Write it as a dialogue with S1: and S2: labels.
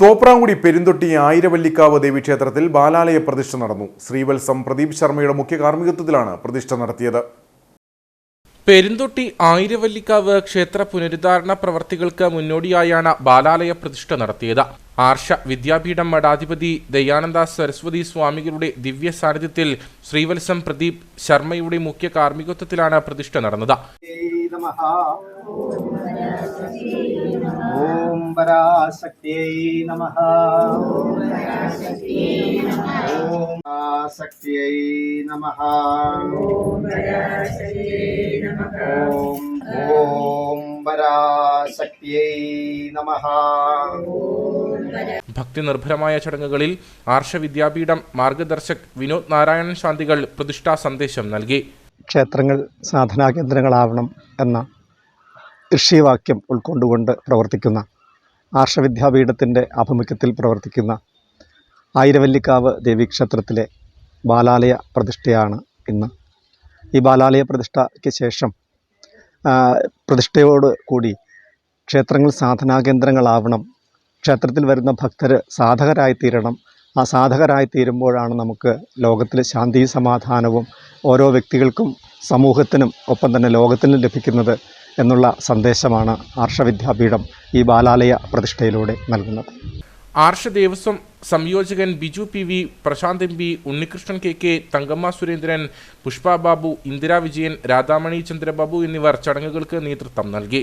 S1: തോപ്രാങ്കുടി പെരുന്തൊട്ടി ആയിരവല്ലിക്കാവ് ദേവീക്ഷേത്രത്തിൽ ബാലാലയ പ്രതിഷ്ഠ നടന്നു. ശ്രീവത്സം പ്രദീപ് ശർമ്മയുടെ മുഖ്യ കാർമ്മികത്വത്തിലാണ് പ്രതിഷ്ഠ നടത്തിയത്.
S2: പെരുന്തൊട്ടി ആയിരവല്ലിക്കാവ് ക്ഷേത്ര പുനരുദ്ധാരണ പ്രവർത്തികൾക്ക് മുന്നോടിയായാണ് ബാലാലയ പ്രതിഷ്ഠ നടത്തിയത്. ആർഷ വിദ്യാപീഠം മഠാധിപതി ദയാനന്ദ സരസ്വതി സ്വാമികളുടെ ദിവ്യ സാന്നിധ്യത്തിൽ ശ്രീവത്സം പ്രദീപ് ശർമ്മയുടെ മുഖ്യ കാർമ്മികത്വത്തിലാണ് പ്രതിഷ്ഠ നടന്നത്.
S3: नमः പരാശക്തിയൈ നമ. ഓം ആസക്തിയൈ നമ. ഓം ഓം പരാശക്തിയൈ നമ.
S2: ഭക്തി നിർഭരമായ ചടങ്ങുകളിൽ ആർഷ വിദ്യാപീഠം മാർഗദർശക് വിനോദ് നാരായണൻ ശാന്തികൾ പ്രതിഷ്ഠാ സന്ദേശം നൽകി.
S4: ക്ഷേത്രങ്ങൾ സാധനാ കേന്ദ്രങ്ങളാവണം എന്ന ഋഷിവാക്യം ഉൾക്കൊണ്ടുകൊണ്ട് പ്രവർത്തിക്കുന്ന ആർഷവിദ്യാപീഠത്തിന്റെ ആഭിമുഖ്യത്തിൽ പ്രവർത്തിക്കുന്ന ആയിരവല്ലിക്കാവ് ദേവീക്ഷേത്രത്തിലെ ബാലാലയ പ്രതിഷ്ഠയാണ് ഇന്ന്. ഈ ബാലാലയ പ്രതിഷ്ഠയ്ക്ക് ശേഷം പ്രതിഷ്ഠയോട് കൂടി ക്ഷേത്രങ്ങൾ സാധനാകേന്ദ്രങ്ങളാവണം ക്ഷേത്രത്തിൽ വരുന്ന ഭക്തർ സാധകരായിത്തീരണം. ആ സാധകരായിത്തീരുമ്പോഴാണ് നമുക്ക് ലോകത്തിൽ ശാന്തിയും സമാധാനവും ഓരോ വ്യക്തികൾക്കും സമൂഹത്തിനും ഒപ്പം തന്നെ ലോകത്തിനും ലഭിക്കുന്നത് എന്നുള്ള സന്ദേശമാണ് ആർഷവിദ്യാപീഠം ഈ ബാലാലയ പ്രതിഷ്ഠയിലൂടെ നൽകുന്നത്.
S2: Arsha Devaswom സംയോജകൻ Biju P V Prashanth M P Unnikrishnan K K Thankamma Surendran Pushpa Babu Indira Vijayan Radhamani Chandrababu എന്നിവർ ചടങ്ങുകൾക്ക് നേതൃത്വം നൽകി.